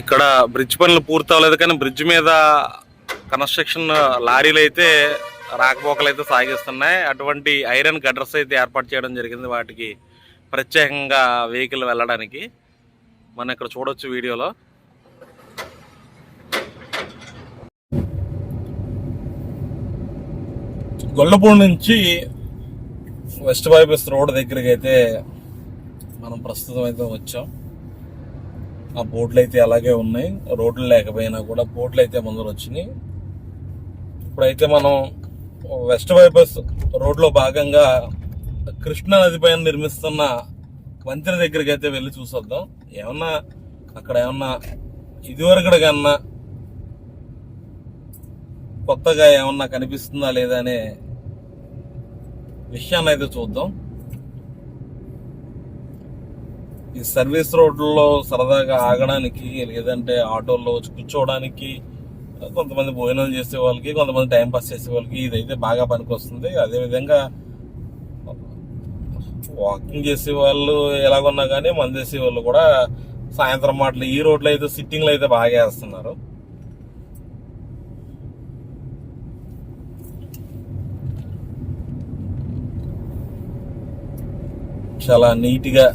ఇక్కడ బ్రిడ్జ్ పనులు పూర్తి అవ్వలేదు కానీ బ్రిడ్జ్ మీద కన్స్ట్రక్షన్ లారీలు అయితే రాకపోకలు అయితే సాగిస్తున్నాయి. అటువంటి ఐరన్ గడ్రస్ అయితే ఏర్పాటు చేయడం జరిగింది వాటికి ప్రత్యేకంగా వెహికల్ వెళ్ళడానికి. మనం ఇక్కడ చూడొచ్చు వీడియోలో. గొల్లపూడి నుంచి వెస్ట్ బైపాస్ రోడ్ దగ్గరికి అయితే మనం ప్రస్తుతం అయితే వచ్చాం. ఆ బోట్లు అయితే అలాగే ఉన్నాయి. రోడ్లు లేకపోయినా కూడా బోట్లు అయితే ముందర వచ్చినాయి. ఇప్పుడైతే మనం వెస్ట్ బైపాస్ రోడ్లో భాగంగా కృష్ణా నది పైన నిర్మిస్తున్న వంతెన దగ్గరికి అయితే వెళ్ళి చూసొద్దాం. ఏమన్నా అక్కడ ఏమన్నా ఇదివరకటి కన్నా కొత్తగా ఏమన్నా కనిపిస్తుందా లేదా అనే విషయాన్ని అయితే చూద్దాం. ఈ సర్వీస్ రోడ్లలో సరదాగా ఆగడానికి లేదంటే ఆటోల్లో వచ్చి కూర్చోవడానికి కొంతమంది భోజనం చేసే వాళ్ళకి కొంతమంది టైం పాస్ చేసే వాళ్ళకి ఇదైతే బాగా పనికొస్తుంది. అదేవిధంగా వాకింగ్ చేసే వాళ్ళు ఎలాగున్నా కానీ మంది చేసే వాళ్ళు కూడా సాయంత్రం మాటలు ఈ రోడ్లో అయితే సిట్టింగ్లు అయితే బాగా వేస్తున్నారు. చాలా నీట్గా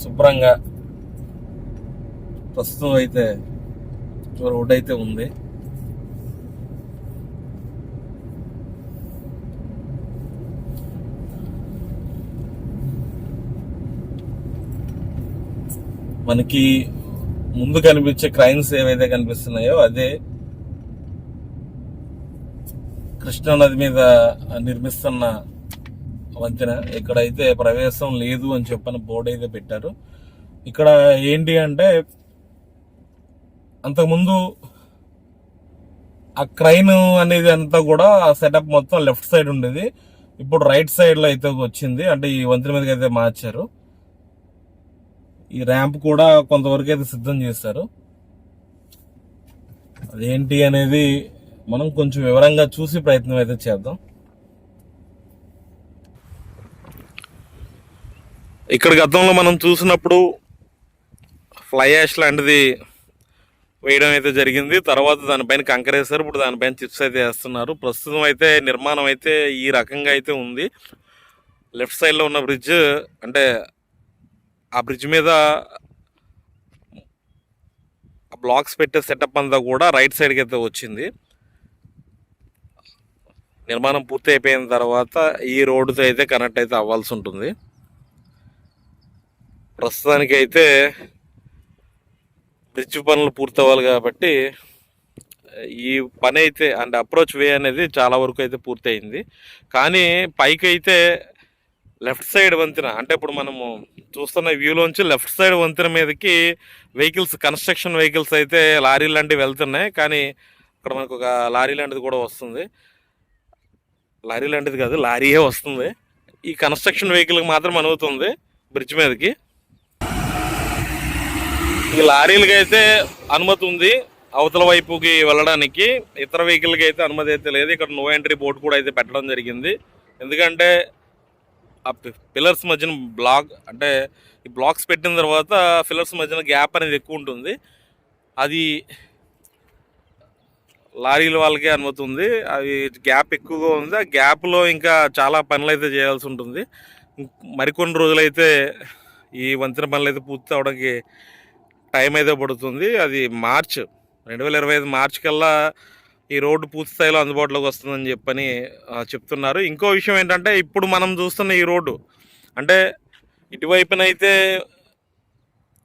శుభ్రంగా ప్రస్తుతం అయితే రోడ్ అయితే ఉంది. మనకి ముందు కనిపించే క్రైమ్స్ ఏవైతే కనిపిస్తున్నాయో అదే కృష్ణా నది మీద నిర్మిస్తున్న వంతెన ఇక్కడైతే ప్రవేశం లేదు అని చెప్పని బోర్డు అయితే పెట్టారు. ఇక్కడ ఏంటి అంటే అంతకుముందు ఆ క్రైన్ అనేది అంతా కూడా సెటప్ మొత్తం లెఫ్ట్ సైడ్ ఉండేది. ఇప్పుడు రైట్ సైడ్లో అయితే వచ్చింది. అంటే ఈ వంతెన మీదకి అయితే మార్చారు. ఈ ర్యాంప్ కూడా కొంతవరకు అయితే సిద్ధం చేశారు. అదేంటి అనేది మనం కొంచెం వివరంగా చూసి ప్రయత్నం అయితే చేద్దాం. ఇక్కడ గతంలో మనం చూసినప్పుడు ఫ్లై యాష్ లాంటిది వేయడం అయితే జరిగింది. తర్వాత దానిపైన కంకర వేశారు. ఇప్పుడు దానిపైన చిప్స్ అయితే వేస్తున్నారు. ప్రస్తుతం అయితే నిర్మాణం అయితే ఈ రకంగా అయితే ఉంది. లెఫ్ట్ సైడ్లో ఉన్న బ్రిడ్జ్ అంటే ఆ బ్రిడ్జ్ మీద బ్లాక్స్ పెట్టే సెటప్ అంతా కూడా రైట్ సైడ్కి అయితే వచ్చింది. నిర్మాణం పూర్తి అయిపోయిన తర్వాత ఈ రోడ్డుతో అయితే కనెక్ట్ అయితే అవ్వాల్సి ఉంటుంది. ప్రస్తుతానికి అయితే బ్రిడ్జ్ పనులు పూర్తవ్వాలి కాబట్టి ఈ పని అయితే అంటే అప్రోచ్ వే అనేది చాలా వరకు అయితే పూర్తయింది. కానీ పైకి అయితే లెఫ్ట్ సైడ్ వంతెన అంటే ఇప్పుడు మనము చూస్తున్న వ్యూలోంచి లెఫ్ట్ సైడ్ వంతెన మీదకి వెహికల్స్ కన్స్ట్రక్షన్ వెహికల్స్ అయితే లారీ లాంటివి వెళ్తున్నాయి. కానీ అక్కడ మనకు ఒక లారీ లాంటిది కూడా వస్తుంది. లారీ లాంటిది కాదు లారీయే వస్తుంది. ఈ కన్స్ట్రక్షన్ వెహికల్కి మాత్రం అనువుతుంది బ్రిడ్జ్ మీదకి. ఈ లారీలకి అయితే అనుమతి ఉంది. అవతల వైపుకి వెళ్ళడానికి. ఇతర వెహికల్కి అయితే అనుమతి అయితే లేదు. ఇక్కడ నో ఎంట్రీ బోర్డు కూడా అయితే పెట్టడం జరిగింది. ఎందుకంటే ఆ పిల్లర్స్ మధ్యన బ్లాక్ అంటే ఈ బ్లాక్స్ పెట్టిన తర్వాత పిల్లర్స్ మధ్యన గ్యాప్ అనేది ఎక్కువ ఉంటుంది. అది లారీల వాళ్ళకే అనుమతి ఉంది. అది గ్యాప్ ఎక్కువగా ఉంది. ఆ గ్యాప్లో ఇంకా చాలా పనులు అయితే చేయాల్సి ఉంటుంది. మరికొన్ని రోజులైతే ఈ వంతెన పనులు అయితే పూర్తి అవడానికి టైం అయితే పడుతుంది. అది మార్చ్ రెండు వేల ఇరవై ఐదు మార్చ్ కల్లా ఈ రోడ్డు పూర్తి స్థాయిలో అందుబాటులోకి వస్తుందని చెప్పని చెప్తున్నారు. ఇంకో విషయం ఏంటంటే ఇప్పుడు మనం చూస్తున్న ఈ రోడ్డు అంటే ఇటువైపునైతే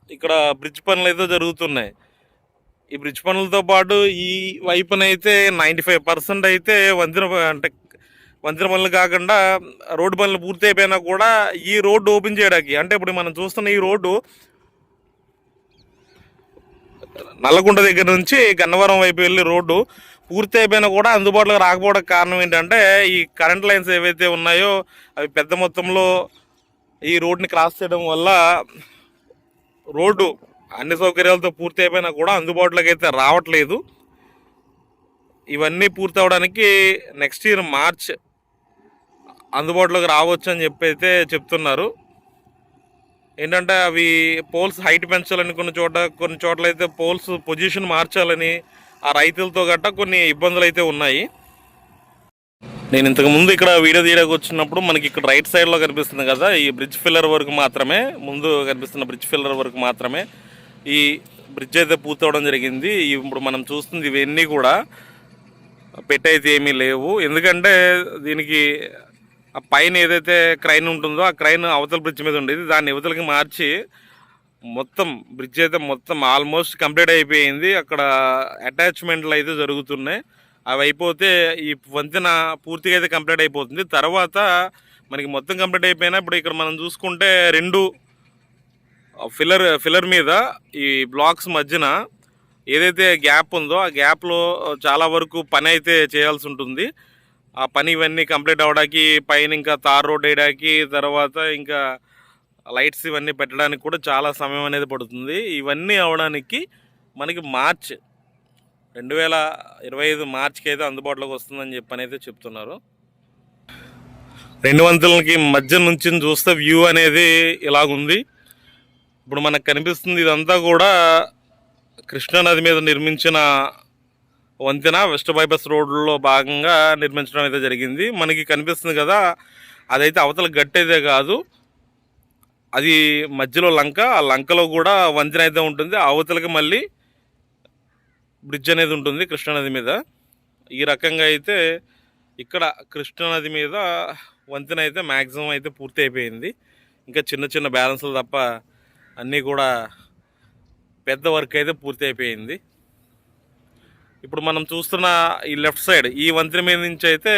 ఇక్కడ బ్రిడ్జ్ పనులు అయితే జరుగుతున్నాయి. ఈ బ్రిడ్జ్ పనులతో పాటు ఈ వైపునైతే నైంటీ ఫైవ్ పర్సెంట్ అయితే వంతెన ప- అంటే వంతెన పనులు కాకుండా రోడ్డు పనులు పూర్తి అయిపోయినా కూడా ఈ రోడ్డు ఓపెన్ చేయడానికి అంటే ఇప్పుడు మనం చూస్తున్న ఈ రోడ్డు నల్లగుంట దగ్గర నుంచి గన్నవరం వైపు వెళ్ళి రోడ్డు పూర్తి అయిపోయినా కూడా అందుబాటులోకి రాకపోవడానికి కారణం ఏంటంటే ఈ కరెంట్ లైన్స్ ఏవైతే ఉన్నాయో అవి పెద్ద మొత్తంలో ఈ రోడ్ని క్రాస్ చేయడం వల్ల రోడ్డు అన్ని సౌకర్యాలతో పూర్తి అయిపోయినా కూడా అందుబాటులోకి అయితే రావట్లేదు. ఇవన్నీ పూర్తి అవడానికి నెక్స్ట్ ఇయర్ మార్చ్ అందుబాటులోకి రావచ్చు అని చెప్పి అయితే చెప్తున్నారు. ఏంటంటే అవి పోల్స్ హైట్ పెంచాలని కొన్ని చోట కొన్ని చోట్ల అయితే పోల్స్ పొజిషన్ మార్చాలని ఆ రైతులతో గట్రా కొన్ని ఇబ్బందులు అయితే ఉన్నాయి. నేను ఇంతకు ముందు ఇక్కడ వీడియో తీయడానికి వచ్చినప్పుడు మనకి ఇక్కడ రైట్ సైడ్లో కనిపిస్తుంది కదా ఈ బ్రిడ్జ్ ఫిల్లర్ వరకు మాత్రమే ముందు కనిపిస్తున్న బ్రిడ్జ్ ఫిల్లర్ వరకు మాత్రమే ఈ బ్రిడ్జ్ అయితే పూర్తవడం జరిగింది. ఇప్పుడు మనం చూస్తుంది ఇవన్నీ కూడా పెట్టయితే ఏమీ లేవు. ఎందుకంటే దీనికి ఆ పైన ఏదైతే క్రైన్ ఉంటుందో ఆ క్రైన్ అవతల బ్రిడ్జ్ మీద ఉండేది. దాన్ని ఇవతలకి మార్చి మొత్తం బ్రిడ్జ్ అయితే మొత్తం ఆల్మోస్ట్ కంప్లీట్ అయిపోయింది. అక్కడ అటాచ్మెంట్లు అయితే జరుగుతున్నాయి. అవి అయిపోతే ఈ వంతెన పూర్తిగా అయితే కంప్లీట్ అయిపోతుంది. తర్వాత మనకి మొత్తం కంప్లీట్ అయిపోయినా ఇప్పుడు ఇక్కడ మనం చూసుకుంటే రెండు ఫిల్లర్ ఫిల్లర్ మీద ఈ బ్లాక్స్ మధ్యన ఏదైతే గ్యాప్ ఉందో ఆ గ్యాప్లో చాలా వరకు పని అయితే చేయాల్సి ఉంటుంది. ఆ పని ఇవన్నీ కంప్లీట్ అవ్వడానికి పైన ఇంకా తార్ రోడ్ వేయడానికి తర్వాత ఇంకా లైట్స్ ఇవన్నీ పెట్టడానికి కూడా చాలా సమయం అనేది పడుతుంది. ఇవన్నీ అవడానికి మనకి మార్చ్ రెండు వేల ఇరవై ఐదు మార్చికి అయితే అందుబాటులోకి వస్తుందని చెప్పని అయితే చెప్తున్నారు. రెండు వంతులకి మధ్య నుంచి చూస్తే వ్యూ అనేది ఇలాగుంది. ఇప్పుడు మనకు కనిపిస్తుంది ఇదంతా కూడా కృష్ణానది మీద నిర్మించిన వంతెన వెస్ట్ బైపాస్ రోడ్లో భాగంగా నిర్మించడం అయితే జరిగింది. మనకి కనిపిస్తుంది కదా అదైతే అవతల గట్టి కాదు. అది మధ్యలో లంక ఆ లంకలో కూడా వంతెన అయితే ఉంటుంది. అవతలకి మళ్ళీ బ్రిడ్జ్ అనేది ఉంటుంది కృష్ణానది మీద. ఈ రకంగా అయితే ఇక్కడ కృష్ణానది మీద వంతెన అయితే మ్యాక్సిమం అయితే పూర్తి అయిపోయింది. ఇంకా చిన్న చిన్న బ్యాలెన్స్లు తప్ప అన్నీ కూడా పెద్ద వర్క్ అయితే పూర్తి అయిపోయింది. ఇప్పుడు మనం చూస్తున్న ఈ లెఫ్ట్ సైడ్ ఈ వంతెన మీద నుంచి అయితే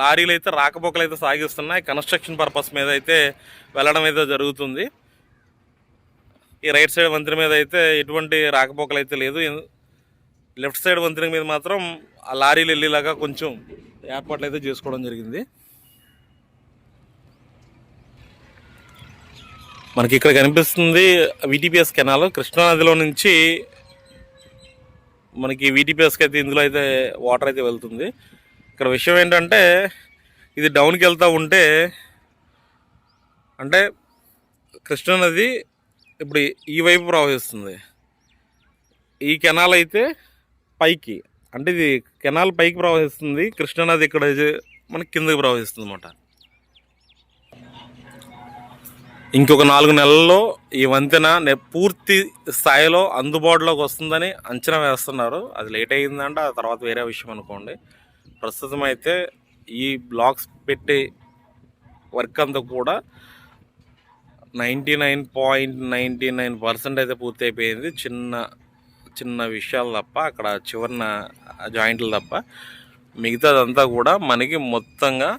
లారీలు అయితే రాకపోకలు అయితే సాగిస్తున్నాయి. కన్స్ట్రక్షన్ పర్పస్ మీద అయితే వెళ్ళడం అయితే జరుగుతుంది. ఈ రైట్ సైడ్ వంతెన మీద అయితే ఎటువంటి రాకపోకలు అయితే లేదు లెఫ్ట్ సైడ్ వంతెన మీద మాత్రం ఆ లారీలు వెళ్ళేలాగా కొంచెం ఏర్పాట్లు అయితే చేసుకోవడం జరిగింది. మనకి ఇక్కడ కనిపిస్తుంది విటిపిఎస్ కెనాల్. కృష్ణానదిలో నుంచి మనకి వీటీపీఎస్కి అయితే ఇందులో అయితే వాటర్ అయితే వెళ్తుంది. ఇక్కడ విషయం ఏంటంటే ఇది డౌన్కి వెళ్తూ ఉంటే అంటే కృష్ణానది ఇప్పుడు ఈ వైపు ప్రవహిస్తుంది. ఈ కెనాల్ అయితే పైకి అంటే ఇది కెనాల్ పైకి ప్రవహిస్తుంది. కృష్ణానది ఇక్కడ మనకి కిందకి ప్రవహిస్తుంది అన్నమాట ఇంకొక నాలుగు నెలల్లో ఈ వంతెన పూర్తి స్థాయిలో అందుబాటులోకి వస్తుందని అంచనా వేస్తున్నారు. అది లేట్ అయ్యిందంటే ఆ తర్వాత వేరే విషయం అనుకోండి. ప్రస్తుతం అయితే ఈ బ్లాక్స్ పెట్టి వర్క్ అంతా కూడా ninety nine point ninety nine percent అయితే పూర్తి అయిపోయింది. చిన్న చిన్న విషయాలు తప్ప అక్కడ చివరిన జాయింట్లు తప్ప. మిగతాదంతా కూడా మనకి మొత్తంగా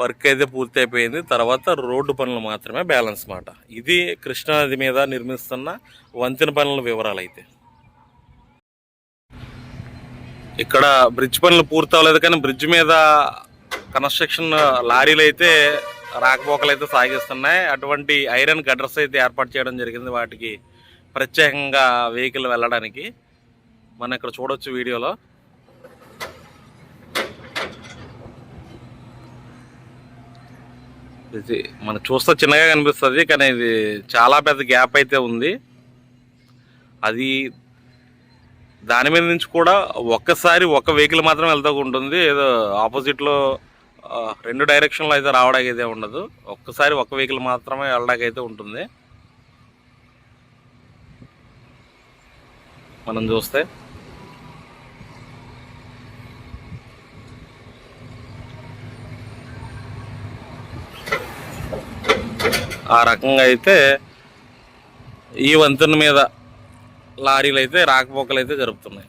వర్క్ అయితే పూర్తి అయిపోయింది తర్వాత రోడ్డు పనులు మాత్రమే బ్యాలెన్స్ మాట. ఇది కృష్ణానది మీద నిర్మిస్తున్న వంతెన పనుల వివరాలు అయితే ఇక్కడ బ్రిడ్జ్ పనులు పూర్తి అవ్వలేదు కానీ బ్రిడ్జ్ మీద కన్స్ట్రక్షన్ లారీలు అయితే రాకపోకలు అయితే సాగిస్తున్నాయి. అటువంటి ఐరన్ గడ్రస్ అయితే ఏర్పాటు చేయడం జరిగింది వాటికి ప్రత్యేకంగా వెహికల్ వెళ్ళడానికి. మనం ఇక్కడ చూడొచ్చు వీడియోలో. ఇది మనం చూస్తే చిన్నగా కనిపిస్తుంది కానీ ఇది చాలా పెద్ద గ్యాప్ అయితే ఉంది. అది దాని మీద నుంచి కూడా ఒక్కసారి ఒక వెహికల్ మాత్రం వెళ్తూ ఉంటుంది. ఏదో ఆపోజిట్లో రెండు డైరెక్షన్లో అయితే రావడానికి అయితే ఉండదు. ఒక్కసారి ఒక వెహికల్ మాత్రమే వెళ్ళడానికి అయితే ఉంటుంది. మనం చూస్తే ఆ రకంగా అయితే ఈ వంతెన మీద లారీలు అయితే రాకపోకలు అయితే జరుపుతున్నాయి.